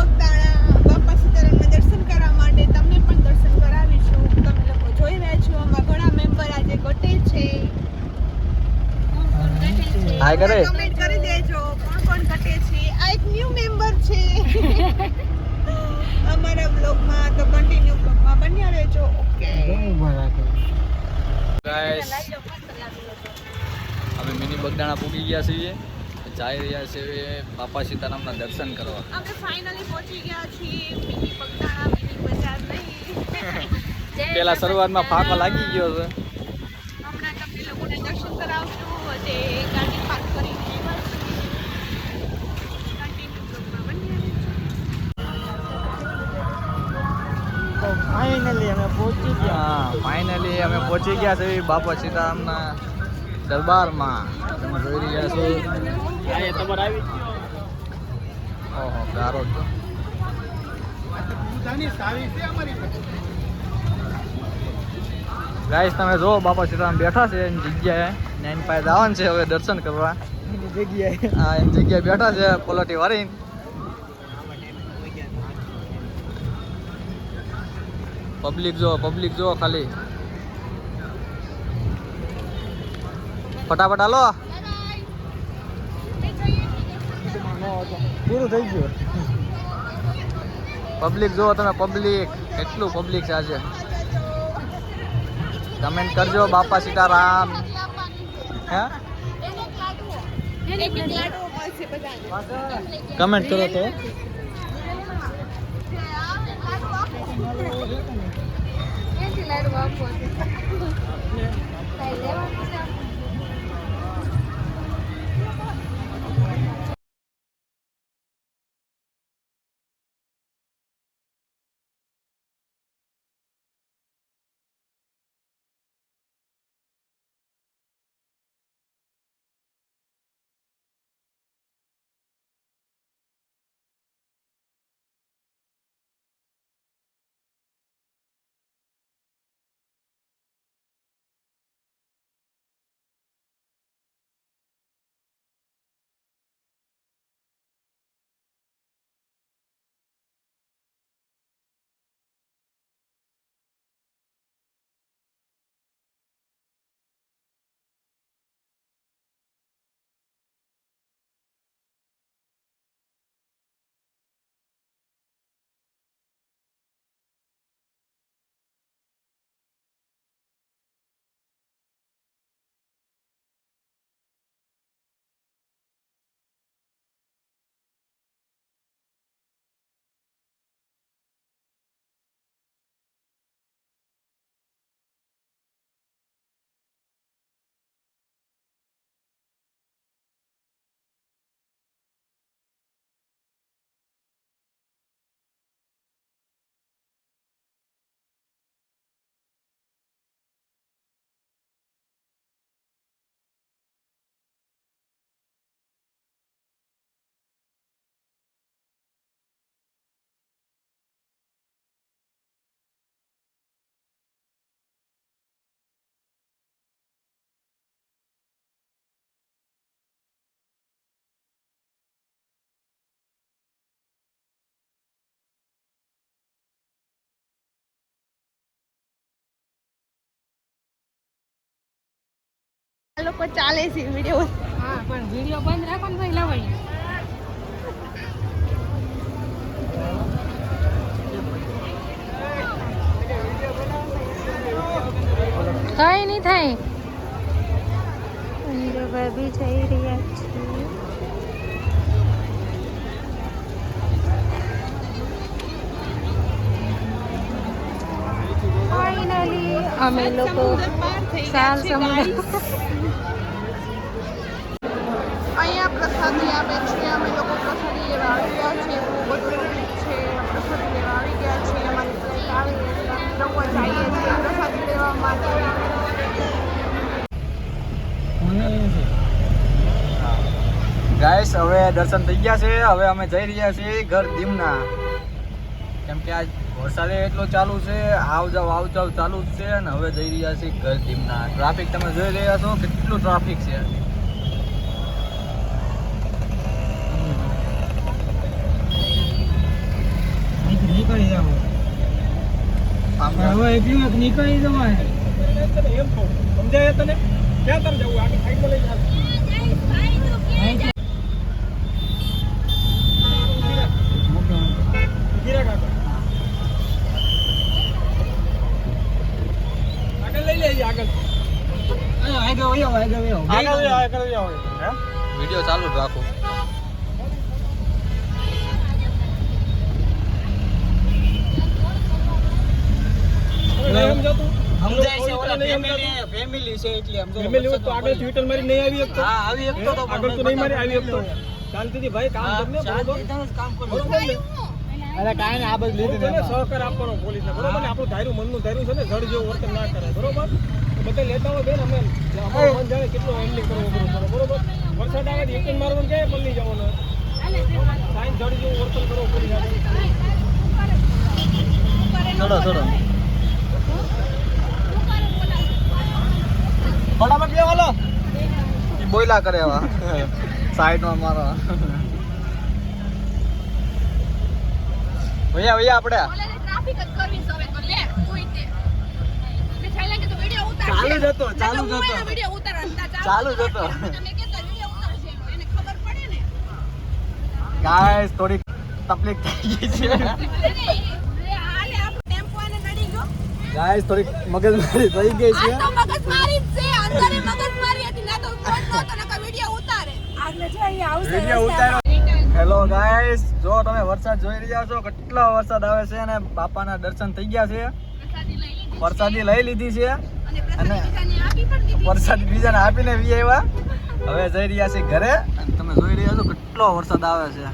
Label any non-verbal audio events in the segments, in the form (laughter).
બગદાણા બાપા સીતારામના દર્શન કરવા માટે તમને પણ દર્શન કરાવીશું. તમે લોકો જોઈ રહ્યા છો આમાં ઘણા મેમ્બર આજે ઘટે છે. હાય કરે. કમેન્ટ કરી દેજો કોણ કોણ ગટે છે. આ એક ન્યૂ મેમ્બર છે. (laughs) અમારા બ્લોગમાં તો કન્ટિન્યુ બ્લોગમાં બન્યા રહેજો. ઓકે ગાઈસ અમે મિની બગદાણા પૂગી ગયા છીએ. જઈ રહ્યા છે બાપા સીતારામના દર્શન કરવા. અમે ફાઇનલી પહોંચી ગયા છીએ. મિની બગદાણા મિની બજાર નહીં. પેલા શરૂઆતમાં ફાંકો લાગી ગયો છે હમણાં તમને લોકોને દર્શન કરાવશું. જે ગાડી પાર્ક કરીને ફાઇનલી અમે પહોંચી ગયા. ફાઇનલી અમે પહોંચી ગયા છે બાપા સીતારામના દરબારમાં તમે જોઈ રહ્યા છો. ગયા તમારે આવી ઓહો ગારો તો. ગાઈસ તમે જો બાપા સીતારામ બેઠા છે એની જગ્યાએ. ને એની પાસે જવાનું છે હવે દર્શન કરવા. એની જગ્યાએ. હા એની જગ્યાએ બેઠા છે પલોટી વાળી પબ્લિક જો પબ્લિક જો ખાલી. ફટાફટ હાલો. પૂરું થઈ ગયું. પબ્લિક જુઓ તમે પબ્લિક કેટલું પબ્લિક છે આજે. કમેન્ટ કરજો બાપા સીતારામ. હે? એક એક લાડવો મળશે બધાને કમેન્ટ કરો તો. આ લોકો ચાલે છે વીડિયો હા પણ વીડિયો બંધ રાખો ને ભાઈ લવાય. કઈ નહીં થાય. અંદર ભાભી જઈ રહ્યા છે. અમે લોકો સાલ સમુદ્ર. અહીંયા પ્રસાદી આપે છે, અમે લોકો પ્રસાદી લેવા આવી ગયા છે બહુ બધું છે, પ્રસાદી લેવા આવી ગયા છે અમારી જઈએ છીએ પ્રસાદી લેવા માટે. ગાઈસ હવે દર્શન થઈ ગયા છે, હવે અમે જઈ રહ્યા છીએ ઘર દીમના. કેમ કે આજ વરસાદે એટલો ચાલુ છે આવ જાવ આવ જાવ ચાલુ જ છે, અને હવે જઈ રહ્યા છીએ ઘર દીમના. ટ્રાફિક તમે જોઈ રહ્યા છો, કેટલું ટ્રાફિક છે. નીકળી જાવ હવે એટલું એક નીકળી જવાય. સમજાય તને ક્યાં તને જવું આગળ સાઈડ લઈ જાવ આગળ આગળ વીડિયો ચાલુ રાખો. નહીં family- છે એટલે સમજો. ફેમિલી તો આગળ ટ્વિટર મારી નહીં આવી શકતો. હા, આવી શકતો તો, આગળ તો નહીં મારી આવી શકતો. શાંતિથી ભાઈ કામ કરને બરોબર? કામ કરો. અરે કાંઈ આ બધું લીધું ને? સહકાર આપવાનો પોલીસને બરોબર ને? આપણું ધાર્યું મનનું ધાર્યું છે ને? જડ જેવું વર્તન ના કરે બરોબર? તો બધા લેતા હોય બેન અમે અમારું મન જાણે કેટલું હેન્ડલિંગ કરવું પડે બરોબર? વરસાદ આવે તો એક મારવાનું ક્યાંય પલ્લી જવાનું? સાઈન જડ જેવું વર્તન કરવું પડી. ચડો ચડો બોયલા કરે એવા. સાઈડમાં મારો. ભૈયા ભૈયા આપણે. ટ્રાફિક જ કરવી છે હવે તો લે કોઈ તે. મેં ચાલ્યા કે તો વિડિયો ઉતાર ચાલુ જ હતો, ચાલુ જ હતો. વિડિયો ઉતારવા ચાલુ જ હતો. તમે કહેતા વિડિયો ઉતારશે એનો, એને ખબર પડે ને. ગાઈસ થોડી તકલીફ થઈ ગઈ છે. ગાઈસ થોડી મગજમારી થઈ ગઈ છે. આ મગજમારી જ છે અંદરે મગજમારી હતી ના તો ફોન નહોતો નકર વિડિયો ઉતારે. આગળ જો અહીંયા આવશે વિડિયો ઉતારો. હેલો ગાઈસ જો તમે વરસાદ જોઈ રહ્યા છો કેટલો વરસાદ આવે છે અને બાપાના દર્શન થઈ ગયા છે. પ્રસાદી લઈ લીધી વરસાદી લઈ લીધી છે. અને પ્રસાદી બીજાને આપી પણ દીધી વરસાદ બીજાને આપીને વી આવ્યા. હવે જઈ રહ્યા છે ઘરે. અને તમે જોઈ રહ્યા છો કેટલો વરસાદ આવે છે.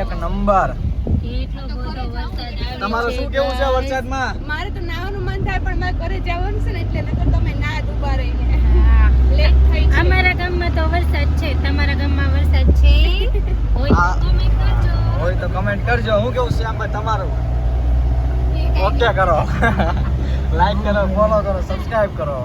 એક નંબર. તમારું શું કેવું છે વરસાદમાં? મારે તો નાવાનું મન થાય પણ મારે ઘરે જવાનું છે ને એટલે નકર તમે ના જ ઊભા રહીને (laughs) અમારા ગામમાં તો વરસાદ છે તમારા ગામમાં વરસાદ છે? (laughs) હોય તો comment કરજો. હોય તો કમેન્ટ કરજો. હું કેવું શ્યામભાઈ તમારું? ઓકે કરો. (laughs) લાઈક કરો ફોલો કરો સબસ્ક્રાઇબ કરો.